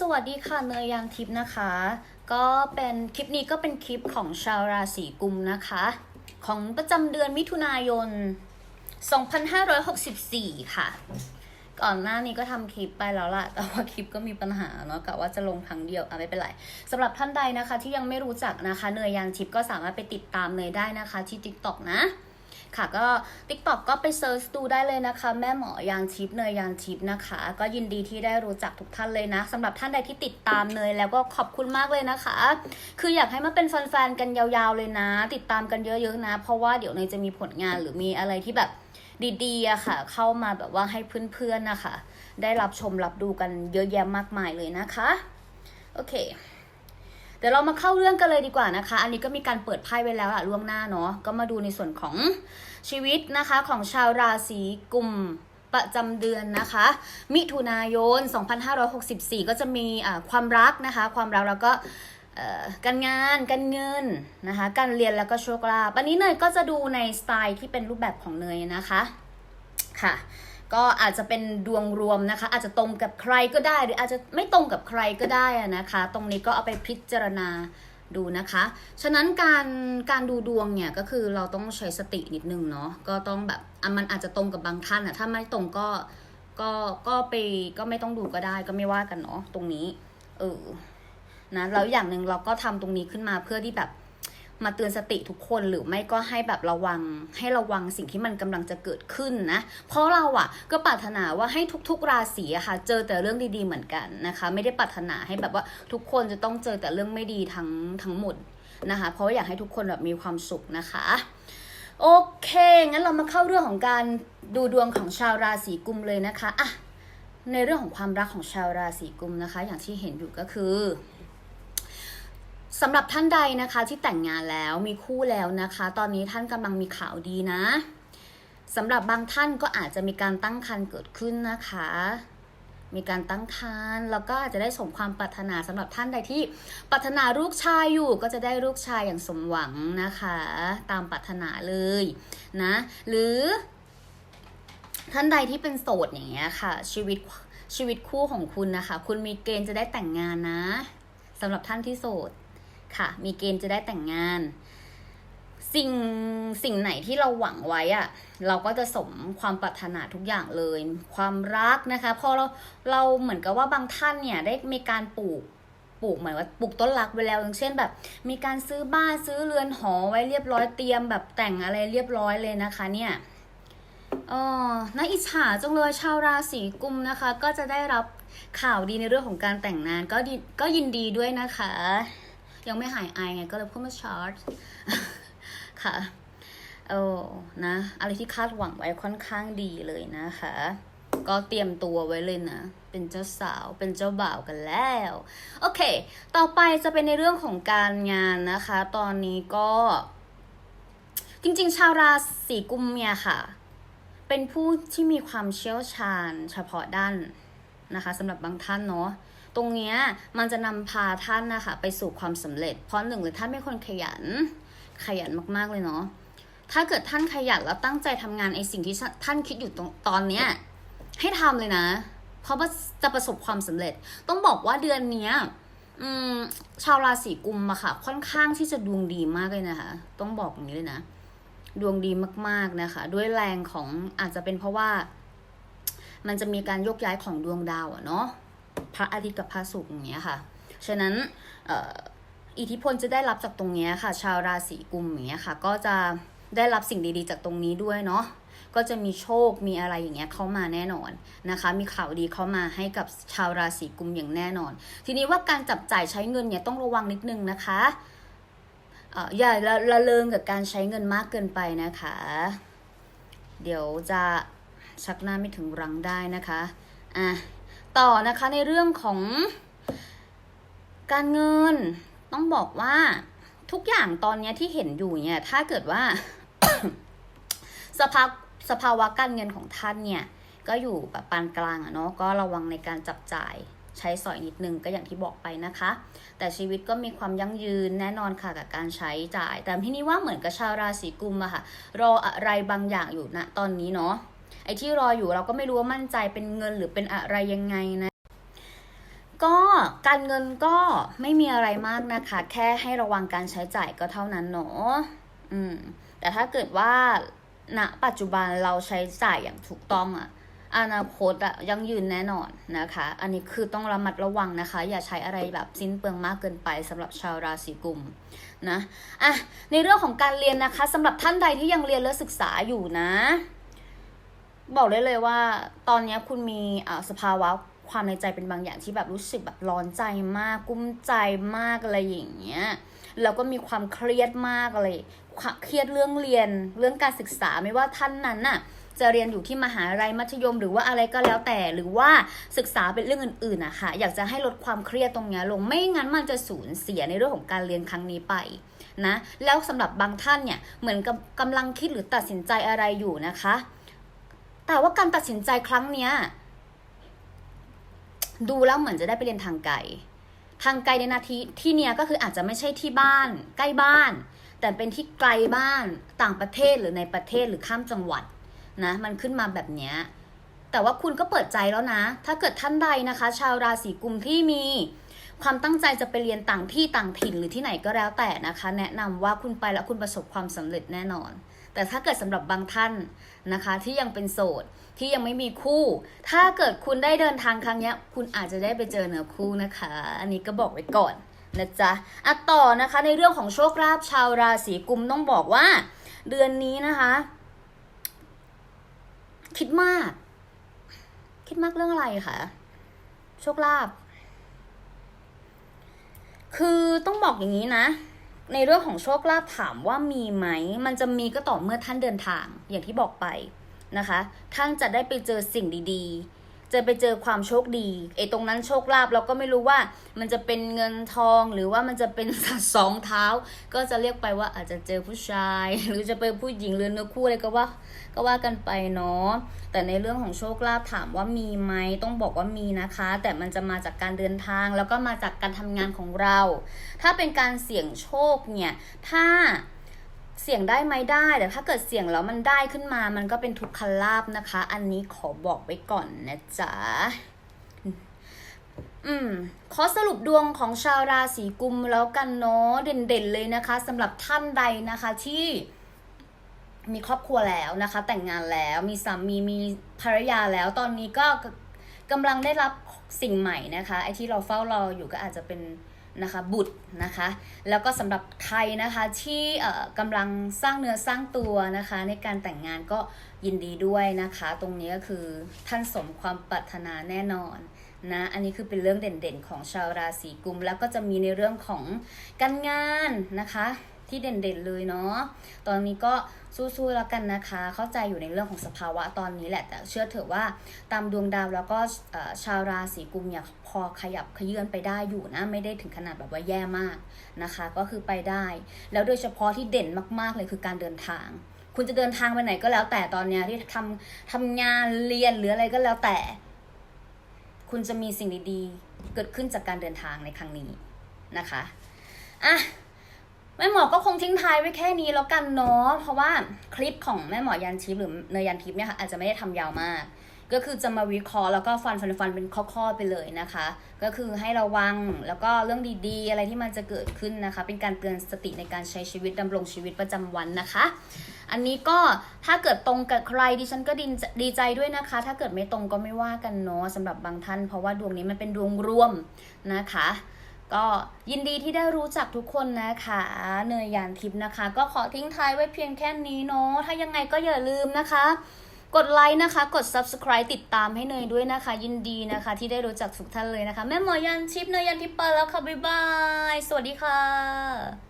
สวัสดีค่ะเนยยางทิพย์นะคะ ก็เป็นคลิปนี้ก็เป็นคลิปของชาวราศีกุมนะคะ ของประจำเดือนมิถุนายน 2564 ค่ะ ก่อนหน้านี้ก็ทำคลิปไปแล้วล่ะแต่ว่าคลิปก็มีปัญหาเนาะกะว่าจะลงครั้งเดียวอะไม่เป็นไรสำหรับท่านใดนะคะที่ยังไม่รู้จักนะคะ เนยยางทิพย์ก็สามารถไปติดตามเนยได้นะคะที่ TikTok นะ ค่ะ ก็ TikTok ก็ไปเซิร์ชดูได้เลยนะคะ แม่หมอยางทิพย์เนยยางทิพย์นะคะ ก็ยินดีที่ได้รู้จักทุกท่านเลยนะสำหรับท่านใดที่ติดตามเนยแล้วก็ขอบคุณมากเลยนะคะ คืออยากให้มาเป็นแฟนๆกันยาวๆเลยนะ ติดตามกันเยอะๆนะ เพราะว่าเดี๋ยวเนยจะมีผลงานหรือมีอะไรที่แบบดีๆอะค่ะ เข้ามาแบบว่าให้เพื่อนๆนะคะ ได้รับชมรับดูกันเยอะแยะมากมายเลยนะคะ โอเค ดี๋ยวเรามาเข้าเรื่องกันเลยดีกว่านะคะ อันนี้ก็มีการเปิดไพ่ไว้แล้วอะล่วงหน้าเนาะ ก็มาดูในส่วนของชีวิตนะคะของชาวราศีกุมประจำเดือนนะคะ มิถุนายน 2564 ก็จะมีความรักนะคะ ความรักแล้วก็การงานการเงินนะคะ การเรียนแล้วก็โชคลาภอันนี้เนยก็จะดูในสไตล์ที่เป็นรูปแบบของเนยนะคะค่ะ ก็อาจจะเป็นดวงรวมนะคะ อาจจะตรงกับใครก็ได้ หรืออาจจะไม่ตรงกับใครก็ได้นะคะ ตรงนี้ก็เอาไปพิจารณาดูนะคะ ฉะนั้นการการดูดวงเนี่ยก็คือเราต้องใช้สตินิดนึงเนาะ ก็ต้องแบบมันอาจจะตรงกับบางท่านอะถ้าไม่ตรงก็ก็ก็ไปก็ไม่ต้องดูก็ได้ก็ไม่ว่ากันเนาะตรงนี้ เออนะแล้วอย่างหนึ่งเราก็ทำตรงนี้ขึ้นมาเพื่อที่แบบ มาเตือนสติทุกคนหรือไม่ก็ให้แบบระวัง ให้ระวังสิ่งที่มันกำลังจะเกิดขึ้นนะ เพราะเราอะก็ปรารถนาว่าให้ทุก ๆ ราศีอะค่ะ เจอแต่เรื่องดีๆเหมือนกันนะคะ ไม่ได้ปรารถนาให้แบบว่าทุกคนจะต้องเจอแต่เรื่องไม่ดีทั้งทั้งหมดนะคะ เพราะอยากให้ทุกคนแบบมีความสุขนะคะโอเค งั้นเรามาเข้าเรื่องของการดูดวงของชาวราศีกุมเลยนะคะอะในเรื่องของความรักของชาวราศีกุมนะคะ อย่างที่เห็นอยู่ก็คือ สำหรับท่านใดนะคะที่แต่งงานแล้วมีคู่แล้วนะคะ ตอนนี้ท่านกำลังมีข่าวดีนะสำหรับบางท่านก็อาจจะมีการตั้งครรภ์เกิดขึ้นนะคะ มีการตั้งครรภ์แล้วก็อาจจะได้สมความปรารถนาสำหรับท่านใดที่ปรารถนาลูกชายอยู่ก็จะได้ลูกชายอย่างสมหวังนะคะ ตามปรารถนาเลยนะ หรือท่านใดที่เป็นโสดอย่างเงี้ยค่ะ ชีวิตชีวิตคู่ของคุณนะคะ คุณมีเกณฑ์จะได้แต่งงานนะสำหรับท่านที่โสด ค่ะ มีเกณฑ์จะได้แต่งงาน สิ่งสิ่งไหนที่เราหวังไว้อะเราก็จะสมความปรารถนาทุกอย่างเลย ความรักนะคะพอเราเราเหมือนกับว่าบางท่านเนี่ยได้มีการปลูกปลูกเหมือนว่าปลูกต้นรักไว้แล้วอย่างเช่นแบบ มีการซื้อบ้านซื้อเรือนหอไว้เรียบร้อยเตรียมแบบแต่งอะไรเรียบร้อยเลยนะคะ เนี่ยอ๋อน่าอิจฉาจังเลยชาวราศีกุมนะคะ ก็จะได้รับข่าวดีในเรื่องของการแต่งงานก็ก็ยินดีด้วยนะคะ ยังไม่หายไอไงก็เลยพูดมาชาร์จค่ะโอ้นะ อะไรที่คาดหวังไว้ค่อนข้างดีเลยนะคะ ก็เตรียมตัวไว้เลยนะ เป็นเจ้าสาวเป็นเจ้าบ่าวกันแล้ว โอเค ต่อไปจะเป็นในเรื่องของการงานนะคะ ตอนนี้ก็ จริงๆ ชาวราศีกุมเนี่ยค่ะ เป็นผู้ที่มีความเชี่ยวชาญเฉพาะด้านนะคะสำหรับบางท่านเนาะ ตรงเนี้ยมันจะนำพาท่านนะคะไปสู่ความสำเร็จ เพราะหนึ่งเลยท่านเป็นคนขยัน ขยันมากๆเลยเนาะถ้าเกิดท่านขยันแล้วตั้งใจทำงานไอสิ่งที่ท่านคิดอยู่ตรงตอนเนี้ยให้ทำเลยนะ เพราะว่าจะประสบความสำเร็จ ต้องบอกว่าเดือนเนี้ยชาวราศีกุมอะค่ะ ค่อนข้างที่จะดวงดีมากเลยนะคะ ต้องบอกอย่างนี้เลยนะ ดวงดีมากๆนะคะ ด้วยแรงของอาจจะเป็นเพราะว่า มันจะมีการโยกย้ายของดวงดาวอะเนาะ พระอาทิตย์กับพระศุกร์อย่างเงี้ยค่ะ ฉะนั้นอิทธิพลจะได้รับจากตรงเนี้ยค่ะ ชาวราศีกุมอย่างเงี้ยค่ะ ก็จะได้รับสิ่งดีๆจากตรงนี้ด้วยเนาะก็จะมีโชคมีอะไรอย่างเงี้ยเข้ามาแน่นอนนะคะ มีข่าวดีเข้ามาให้กับชาวราศีกุมอย่างแน่นอน ทีนี้ว่าการจับจ่ายใช้เงินเนี่ยต้องระวังนิดนึงนะคะเอ่ออย่าละละเลงกับการใช้เงินมากเกินไปนะคะ เดี๋ยวจะชักหน้าไม่ถึงรังได้นะคะ อะ ต่อนะคะในเรื่องของการเงินต้องบอกว่าทุกอย่างตอนนี้ที่เห็นอยู่เนี่ยถ้าเกิดว่า สภาสภาวะการเงินของท่านเนี่ย ก็อยู่แบบปานกลางอะเนาะก็ระวังในการจับจ่ายใช้สอยนิดนึงก็อย่างที่บอกไปนะคะ แต่ชีวิตก็มีความยั่งยืนแน่นอนค่ะกับการใช้จ่าย แต่ที่นี่ว่าเหมือนกับชาวราศีกุมอะค่ะรออะไรบางอย่างอยู่ณตอนนี้เนาะ ไอ้ที่รออยู่เราก็ไม่รู้ว่ามั่นใจเป็นเงินหรือเป็นอะไรยังไงนะก็การเงินก็ไม่มีอะไรมากนะคะ แค่ให้ระวังการใช้จ่ายก็เท่านั้นเนาะอืม แต่ถ้าเกิดว่าณปัจจุบันเราใช้จ่ายอย่างถูกต้องอะอนาคตอะยังยืนแน่นอนนะคะ อันนี้คือต้องระมัดระวังนะคะ อย่าใช้อะไรแบบสิ้นเปลืองมากเกินไปสำหรับชาวราศีกุมนะอะในเรื่องของการเรียนนะคะสำหรับท่านใดที่ยังเรียนและศึกษาอยู่นะ บอกได้เลยว่าตอนนี้คุณมีอ่าสภาวะความในใจเป็นบางอย่างที่แบบรู้สึกแบบร้อนใจมาก กุ้มใจมากอะไรอย่างเงี้ยแล้วก็มีความเครียดมากอะไรคเครียดเรื่องเรียนเรื่องการศึกษาไม่ว่าท่านนั้นน่ะจะเรียนอยู่ที่มหาลัยมัธยม หรือว่าอะไรก็แล้วแต่หรือว่าศึกษาเป็นเรื่องอื่นๆนะคะอยากจะให้ลดความเครียดตรงนี้ลงไม่งั้นมันจะสูญเสียในเรื่องของการเรียนครั้งนี้ไปนะแล้วสำหรับบางท่านเนี่ยเหมือนกับกำลังคิดหรือตัดสินใจอะไรอยู่นะคะ แต่ว่าการตัดสินใจครั้งเนี้ยดูแล้วเหมือนจะได้ไปเรียนทางไกล ทางไกลในนาทีที่เนี้ยก็คืออาจจะไม่ใช่ที่บ้าน ใกล้บ้าน แต่เป็นที่ไกลบ้านต่างประเทศหรือในประเทศหรือข้ามจังหวัดนะ มันขึ้นมาแบบเนี้ยแต่ว่าคุณก็เปิดใจแล้วนะ ถ้าเกิดท่านใดนะคะ ชาวราศีกุมที่มีความตั้งใจจะไปเรียนต่างที่ต่างถิ่นหรือที่ไหนก็แล้วแต่นะคะ แนะนำว่าคุณไปแล้วคุณประสบความสำเร็จแน่นอน แต่ถ้าเกิดสำหรับบางท่านนะคะ ที่ยังเป็นโสดที่ยังไม่มีคู่ ถ้าเกิดคุณได้เดินทางครั้งนี้คุณอาจจะได้ไปเจอเนื้อคู่นะคะ อันนี้ก็บอกไว้ก่อนนะจ๊ะอะต่อนะคะในเรื่องของโชคลาภชาวราศีกุมต้องบอกว่า เดือนนี้นะคะ คิดมาก คิดมากเรื่องอะไรคะโชคลาภคือต้องบอกอย่างนี้นะ ในเรื่องของโชคลาภถามว่ามีไหม มันจะมีก็ต่อเมื่อท่านเดินทางอย่างที่บอกไปนะคะ ท่านจะได้ไปเจอสิ่งดีๆ จะไปเจอความโชคดีไอ้ตรงนั้นโชคลาภเราก็ไม่รู้ว่ามันจะเป็นเงินทองหรือว่ามันจะเป็นสัตว์สองเท้า ก็จะเรียกไปว่าอาจจะเจอผู้ชาย หรือจะเป็นผู้หญิงหรือเนื้อคู่อะไรก็ว่าก็ว่ากันไปเนาะแต่ในเรื่องของโชคลาภถามว่ามีไหมต้องบอกว่ามีนะคะ แต่มันจะมาจากการเดินทาง แล้วก็มาจากการทำงานของเรา ถ้าเป็นการเสี่ยงโชคเนี่ยถ้า เสี่ยงได้ไหมได้แต่ถ้าเกิดเสี่ยงแล้วมันได้ขึ้นมา มันก็เป็นทุกขลาบนะคะ อันนี้ขอบอกไว้ก่อนนะจ๊ะอืมขอสรุปดวงของชาวราศีกุมแล้วกันเนาะเด่นๆเลยนะคะสำหรับท่านใดนะคะที่มีครอบครัวแล้วนะคะ แต่งงานแล้วมีสามีมีภรรยาแล้วตอนนี้ก็กกำลังได้รับสิ่งใหม่นะคะ ไอ้ที่เราเฝ้ารออยู่ก็อาจจะเป็น นะคะบุตรนะคะแล้วก็สำหรับใครนะคะที่กำลังสร้างเนื้อสร้างตัวนะคะในการแต่งงานก็ยินดีด้วยนะคะ ตรงนี้ก็คือท่านสมความปรารถนาแน่นอนนะอันนี้คือเป็นเรื่องเด่นๆของชาวราศีกุม แล้วก็จะมีในเรื่องของการงานนะคะ ที่เด่นๆเลยเนาะ ตอนนี้ก็สู้ๆแล้วกันนะคะ เข้าใจอยู่ในเรื่องของสภาวะตอนนี้แหละ แต่เชื่อเถอะว่าตามดวงดาวแล้วก็ชาวราศีกุมเนี่ยพอขยับขยื่นไปได้อยู่นะ ไม่ได้ถึงขนาดแบบว่าแย่มากนะคะ ก็คือไปได้ แล้วโดยเฉพาะที่เด่นมากๆเลยคือการเดินทาง คุณจะเดินทางไปไหนก็แล้วแต่ตอนเนี้ยที่ทำทำงานเรียนหรืออะไรก็แล้วแต่ คุณจะมีสิ่งดีๆเกิดขึ้นจากการเดินทางในครั้งนี้นะคะอะ แม่หมอก็คงทิ้งท้ายไว้แค่นี้แล้วกันเนาะ เพราะว่าคลิปของแม่หมอยันทิพย์หรือเนยยันทิพย์เนี่ยค่ะอาจจะไม่ได้ทำยาวมาก ก็คือจะมาวิเคราะห์แล้วก็ฟันฟันฟันเป็นข้อๆไปเลยนะคะ ก็คือให้ระวังแล้วก็เรื่องดีๆ อะไรที่มันจะเกิดขึ้นนะคะ เป็นการเตือนสติในการใช้ชีวิตดำรงชีวิตประจำวันนะคะ อันนี้ก็ถ้าเกิดตรงกับใครดิฉันก็ดีดีใจด้วยนะคะ ถ้าเกิดไม่ตรงก็ไม่ว่ากันเนาะสำหรับบางท่าน เพราะว่าดวงนี้มันเป็นดวงรวมนะคะ ก็ยินดีที่ได้รู้จักทุกคนนะคะเนยยานทิพย์นะคะ ก็ขอทิ้งท้ายไว้เพียงแค่นี้เนาะถ้ายังไงก็อย่าลืมนะคะ กดไลค์นะคะ กด subscribe ติดตามให้เนยด้วยนะคะ ยินดีนะคะ ที่ได้รู้จักทุกท่านเลยนะคะ แม่หมอยันทิพย์เนยยันทิพย์ไปแล้วค่ะบ๊ายบาย สวัสดีค่ะ